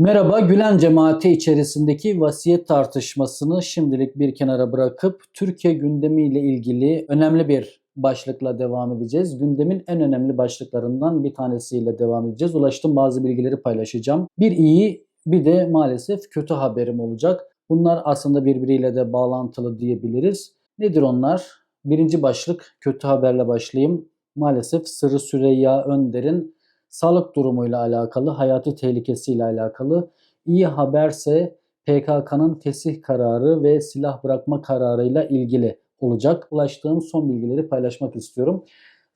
Merhaba, Gülen cemaati içerisindeki vasiyet tartışmasını şimdilik bir kenara bırakıp Türkiye gündemiyle ilgili önemli bir başlıkla devam edeceğiz. Gündemin en önemli başlıklarından bir tanesiyle devam edeceğiz. Ulaştığım bazı bilgileri paylaşacağım. Bir iyi bir de maalesef kötü haberim olacak. Bunlar aslında birbiriyle de bağlantılı diyebiliriz. Nedir onlar? Birinci başlık kötü haberle başlayayım. Maalesef Sırrı Süreyya Önder'in sağlık durumuyla alakalı, hayati tehlikesiyle alakalı. İyi haberse PKK'nın fesih kararı ve silah bırakma kararıyla ilgili olacak. Ulaştığım son bilgileri paylaşmak istiyorum.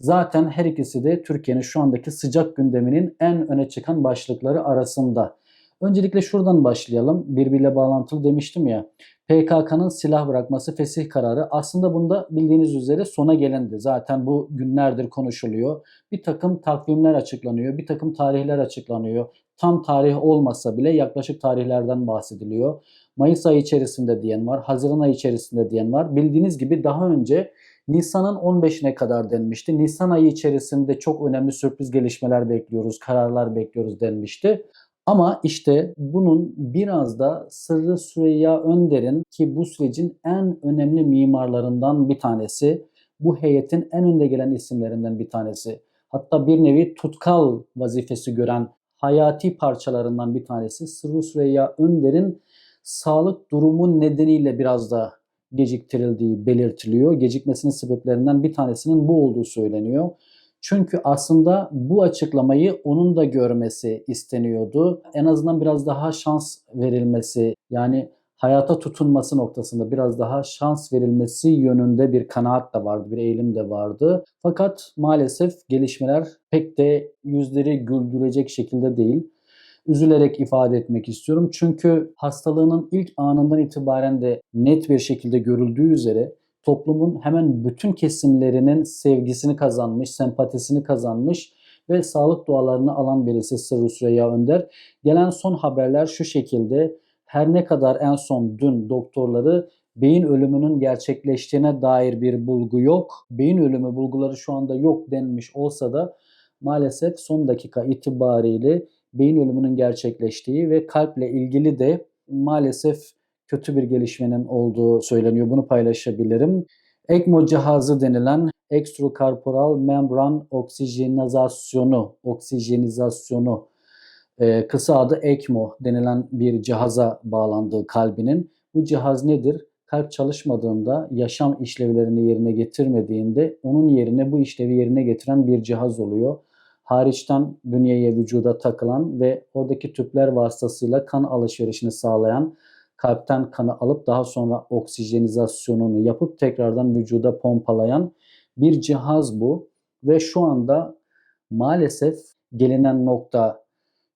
Zaten her ikisi de Türkiye'nin şu andaki sıcak gündeminin en öne çıkan başlıkları arasında. Öncelikle şuradan başlayalım. Birbiriyle bağlantılı demiştim ya. PKK'nın silah bırakması fesih kararı aslında bunda bildiğiniz üzere sona gelendi. Zaten bu günlerdir konuşuluyor. Bir takım takvimler açıklanıyor, bir takım tarihler açıklanıyor. Tam tarih olmasa bile yaklaşık tarihlerden bahsediliyor. Mayıs ayı içerisinde diyen var, Haziran ayı içerisinde diyen var. Bildiğiniz gibi daha önce Nisan'ın 15'ine kadar denmişti. Nisan ayı içerisinde çok önemli sürpriz gelişmeler bekliyoruz, kararlar bekliyoruz denmişti. Ama işte bunun biraz da Sırrı Süreyya Önder'in ki bu sürecin en önemli mimarlarından bir tanesi, bu heyetin en önde gelen isimlerinden bir tanesi. Hatta bir nevi tutkal vazifesi gören hayati parçalarından bir tanesi Sırrı Süreyya Önder'in sağlık durumu nedeniyle biraz da geciktirildiği belirtiliyor. Gecikmesinin sebeplerinden bir tanesinin bu olduğu söyleniyor. Çünkü aslında bu açıklamayı onun da görmesi isteniyordu. En azından biraz daha şans verilmesi yani hayata tutunması noktasında biraz daha şans verilmesi yönünde bir kanaat da vardı, bir eğilim de vardı. Fakat maalesef gelişmeler pek de yüzleri güldürecek şekilde değil. Üzülerek ifade etmek istiyorum. Çünkü hastalığının ilk anından itibaren de net bir şekilde görüldüğü üzere toplumun hemen bütün kesimlerinin sevgisini kazanmış, sempatisini kazanmış ve sağlık dualarını alan birisi Sırrı Süreyya Önder. Gelen son haberler şu şekilde. Her ne kadar en son dün doktorları beyin ölümünün gerçekleştiğine dair bir bulgu yok. Beyin ölümü bulguları şu anda yok denmiş olsa da maalesef son dakika itibariyle beyin ölümünün gerçekleştiği ve kalple ilgili de maalesef kötü bir gelişmenin olduğu söyleniyor. Bunu paylaşabilirim. ECMO cihazı denilen extrakorporal membran oksijenizasyonu, oksijenizasyonu e, kısa adı ECMO denilen bir cihaza bağlandığı kalbinin. Bu cihaz nedir? Kalp çalışmadığında, yaşam işlevlerini yerine getirmediğinde onun yerine bu işlevi yerine getiren bir cihaz oluyor. Hariçten bünyeye vücuda takılan ve oradaki tüpler vasıtasıyla kan alışverişini sağlayan kalpten kanı alıp daha sonra oksijenizasyonunu yapıp tekrardan vücuda pompalayan bir cihaz bu ve şu anda maalesef gelinen nokta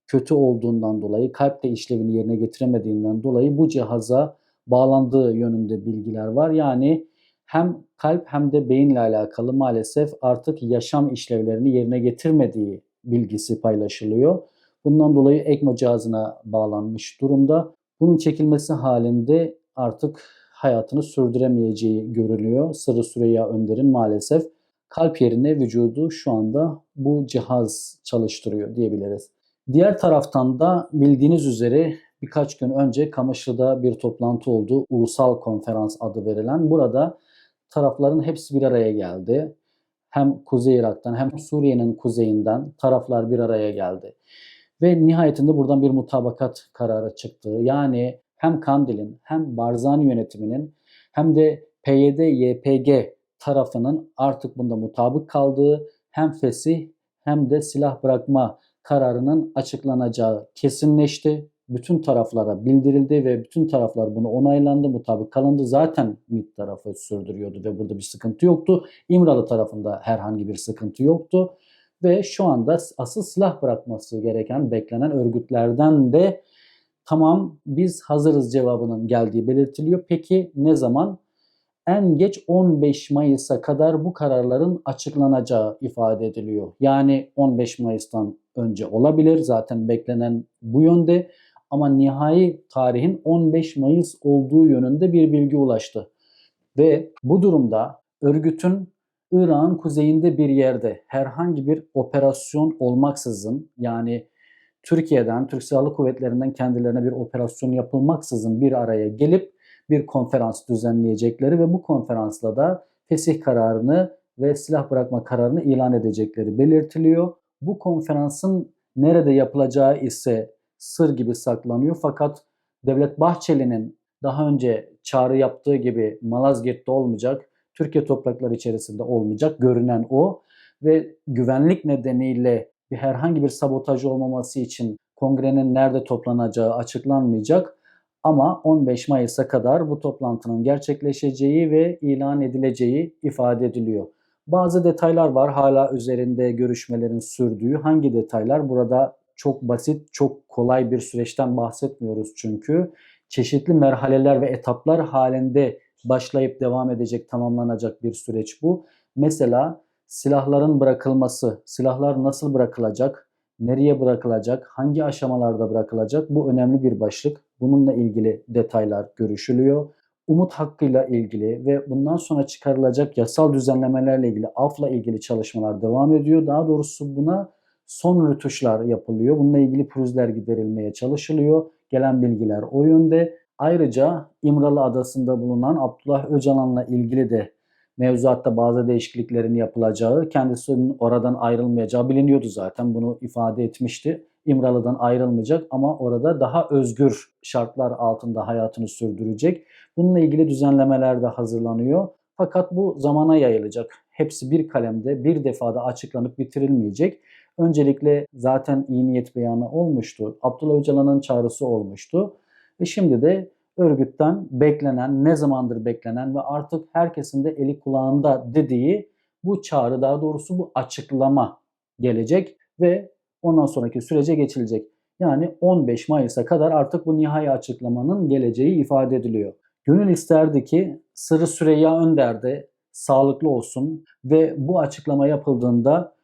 kötü olduğundan dolayı kalp de işlevini yerine getiremediğinden dolayı bu cihaza bağlandığı yönünde bilgiler var. Yani hem kalp hem de beyinle alakalı maalesef artık yaşam işlevlerini yerine getirmediği bilgisi paylaşılıyor. Bundan dolayı ECMO cihazına bağlanmış durumda. Bunun çekilmesi halinde artık hayatını sürdüremeyeceği görülüyor. Sırrı Süreyya Önder'in maalesef kalp yerine vücudu şu anda bu cihaz çalıştırıyor diyebiliriz. Diğer taraftan da bildiğiniz üzere birkaç gün önce Kamışlı'da bir toplantı oldu. Ulusal Konferans adı verilen. Burada tarafların hepsi bir araya geldi. Hem Kuzey Irak'tan hem Suriye'nin kuzeyinden taraflar bir araya geldi. Ve nihayetinde buradan bir mutabakat kararı çıktı. Yani hem Kandil'in hem Barzani yönetiminin hem de PYD-YPG tarafının artık bunda mutabık kaldığı hem fesih hem de silah bırakma kararının açıklanacağı kesinleşti. Bütün taraflara bildirildi ve bütün taraflar bunu onaylandı, mutabık kalındı. Zaten MİT tarafı sürdürüyordu ve burada bir sıkıntı yoktu. İmralı tarafında herhangi bir sıkıntı yoktu ve şu anda asıl silah bırakması gereken beklenen örgütlerden de tamam biz hazırız cevabının geldiği belirtiliyor. Peki ne zaman? En geç 15 Mayıs'a kadar bu kararların açıklanacağı ifade ediliyor. Yani 15 Mayıs'tan önce olabilir. Zaten beklenen bu yönde. Ama nihai tarihin 15 Mayıs olduğu yönünde bir bilgi ulaştı. Ve bu durumda örgütün Irak'ın kuzeyinde bir yerde herhangi bir operasyon olmaksızın yani Türkiye'den, Türk Silahlı Kuvvetleri'nden kendilerine bir operasyon yapılmaksızın bir araya gelip bir konferans düzenleyecekleri ve bu konferansla da fesih kararını ve silah bırakma kararını ilan edecekleri belirtiliyor. Bu konferansın nerede yapılacağı ise sır gibi saklanıyor fakat Devlet Bahçeli'nin daha önce çağrı yaptığı gibi Malazgirt'te olmayacak, Türkiye toprakları içerisinde olmayacak görünen o ve güvenlik nedeniyle bir herhangi bir sabotaj olmaması için kongrenin nerede toplanacağı açıklanmayacak. Ama 15 Mayıs'a kadar bu toplantının gerçekleşeceği ve ilan edileceği ifade ediliyor. Bazı detaylar var hala üzerinde görüşmelerin sürdüğü. Hangi detaylar? Burada çok basit, çok kolay bir süreçten bahsetmiyoruz çünkü. Çeşitli merhaleler ve etaplar halinde başlayıp devam edecek, tamamlanacak bir süreç bu. Mesela silahların bırakılması, silahlar nasıl bırakılacak, nereye bırakılacak, hangi aşamalarda bırakılacak bu önemli bir başlık. Bununla ilgili detaylar görüşülüyor. Umut hakkıyla ilgili ve bundan sonra çıkarılacak yasal düzenlemelerle ilgili, afla ilgili çalışmalar devam ediyor. Daha doğrusu buna son rütuşlar yapılıyor. Bununla ilgili pürüzler giderilmeye çalışılıyor. Gelen bilgiler o yönde. Ayrıca İmralı Adası'nda bulunan Abdullah Öcalan'la ilgili de mevzuatta bazı değişikliklerin yapılacağı, kendisinin oradan ayrılmayacağı biliniyordu zaten. Bunu ifade etmişti. İmralı'dan ayrılmayacak ama orada daha özgür şartlar altında hayatını sürdürecek. Bununla ilgili düzenlemeler de hazırlanıyor. Fakat bu zamana yayılacak. Hepsi bir kalemde, bir defada açıklanıp bitirilmeyecek. Öncelikle zaten iyi niyet beyanı olmuştu. Abdullah Öcalan'ın çağrısı olmuştu. Ve şimdi de örgütten beklenen, ne zamandır beklenen ve artık herkesin de eli kulağında dediği bu çağrı daha doğrusu bu açıklama gelecek ve ondan sonraki sürece geçilecek. Yani 15 Mayıs'a kadar artık bu nihai açıklamanın geleceği ifade ediliyor. Gönül isterdi ki Sırrı Süreyya Önder de sağlıklı olsun ve bu açıklama yapıldığında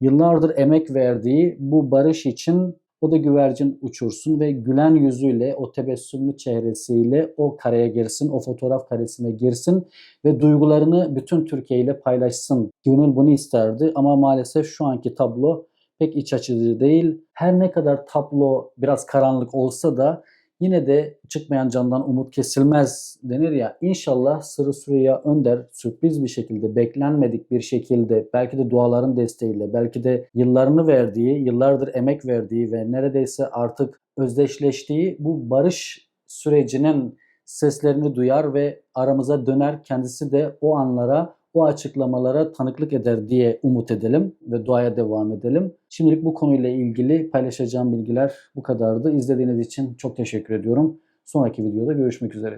yıllardır emek verdiği bu barış için o da güvercin uçursun ve gülen yüzüyle, o tebessümlü çehresiyle o kareye girsin, o fotoğraf karesine girsin ve duygularını bütün Türkiye ile paylaşsın. Gönül bunu isterdi ama maalesef şu anki tablo pek iç açıcı değil. Her ne kadar tablo biraz karanlık olsa da yine de çıkmayan candan umut kesilmez denir ya. İnşallah Sırrı Süreyya Önder sürpriz bir şekilde, beklenmedik bir şekilde, belki de duaların desteğiyle, belki de yıllarını verdiği, yıllardır emek verdiği ve neredeyse artık özdeşleştiği bu barış sürecinin seslerini duyar ve aramıza döner. Kendisi de o anlara, o açıklamalara tanıklık eder diye umut edelim ve duaya devam edelim. Şimdilik bu konuyla ilgili paylaşacağım bilgiler bu kadardı. İzlediğiniz için çok teşekkür ediyorum. Sonraki videoda görüşmek üzere.